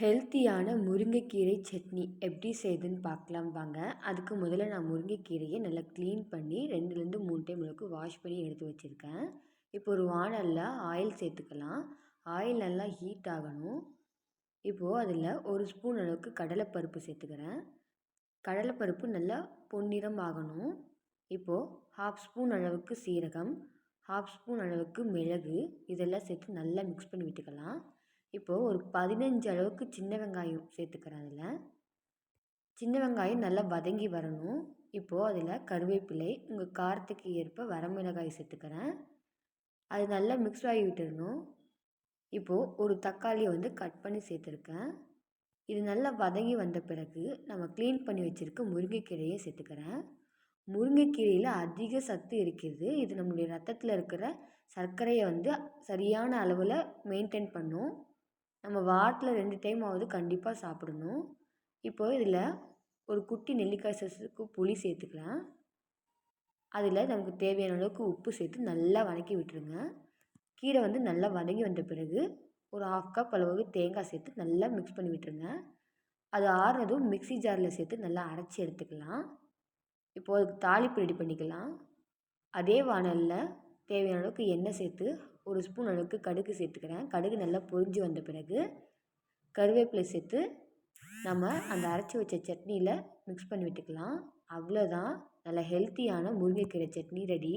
ஹெல்த்தியான முருங்கைக்கீரை சட்னி எப்படி செய்யுதுன்னு பார்க்கலாம் வாங்க. அதுக்கு முதல்ல நான் முருங்கைக்கீரையை நல்லா க்ளீன் பண்ணி ரெண்டுலேருந்து மூணு டைம் அளவுக்கு வாஷ் பண்ணி எடுத்து வச்சுருக்கேன். இப்போ ஒரு வானலில் ஆயில் சேர்த்துக்கலாம். ஆயில் நல்லா ஹீட் ஆகணும். இப்போது அதில் ஒரு ஸ்பூன் அளவுக்கு கடலைப்பருப்பு சேர்த்துக்கிறேன். கடலைப்பருப்பு நல்லா பொன்னிறம் ஆகணும். இப்போது ஹாஃப் ஸ்பூன் அளவுக்கு சீரகம் ஹாஃப் ஸ்பூன் அளவுக்கு மிளகு இதெல்லாம் சேர்த்து நல்லா மிக்ஸ் பண்ணி விட்டுக்கலாம். இப்போது ஒரு பதினஞ்சு அளவுக்கு சின்ன வெங்காயம் சேர்த்துக்கிறேன் அதில். சின்ன வெங்காயம் நல்லா வதங்கி வரணும். இப்போது அதில் கருவேப்பிலை உங்கள் காரத்துக்கு ஏற்ப வரமிளகாய் சேர்த்துக்கிறேன். அது நல்லா மிக்ஸ் ஆகி விட்டுடணும் இப்போது ஒரு தக்காளியை வந்து கட் பண்ணி சேர்த்துருக்கேன். இது நல்லா வதங்கி வந்த பிறகு நம்ம க்ளீன் பண்ணி வச்சுருக்க முருங்கைக்கீரையை சேர்த்துக்கிறேன். முருங்கைக்கீரையில் அதிக சத்து இருக்கிறது. இது நம்மளுடைய ரத்தத்தில் இருக்கிற சர்க்கரையை வந்து சரியான அளவில் மெயின்டைன் பண்ணும். நம்ம வாரத்தில் ரெண்டு டைம் டைமாவது கண்டிப்பாக சாப்பிடணும். இப்போது இதில் ஒரு குட்டி நெல்லிக்காய் சைஸுக்கு புளி சேர்த்துக்கலாம். அதில் நமக்கு தேவையான அளவுக்கு உப்பு சேர்த்து நல்லா வதக்கி விட்டுருங்க. கீரை வந்து நல்லா வதங்கி வந்த பிறகு ஒரு ஹாஃப் கப் அளவுக்கு தேங்காய் சேர்த்து நல்லா மிக்ஸ் பண்ணி விட்டுருங்க. அது ஆறுனதும் மிக்ஸி ஜாரில் சேர்த்து நல்லா அரைச்சி எடுத்துக்கலாம். இப்போது அதுக்கு தாளிப்பு ரெடி பண்ணிக்கலாம். அதே வானலில் தேவையான அளவுக்கு எண்ணெய் சேர்த்து ஒரு ஸ்பூன் அளவுக்கு கடுகு சேர்த்துக்கிறேன். கடுகு நல்லா பொரிஞ்சு வந்த பிறகு கருவேப்பிலை சேர்த்து நம்ம அந்த அரைச்சி வச்ச சட்னியில் மிக்ஸ் பண்ணி விட்டுக்கலாம். அவ்வளோதான் நல்ல ஹெல்த்தியான முருங்கைக்கீரை சட்னி ரெடி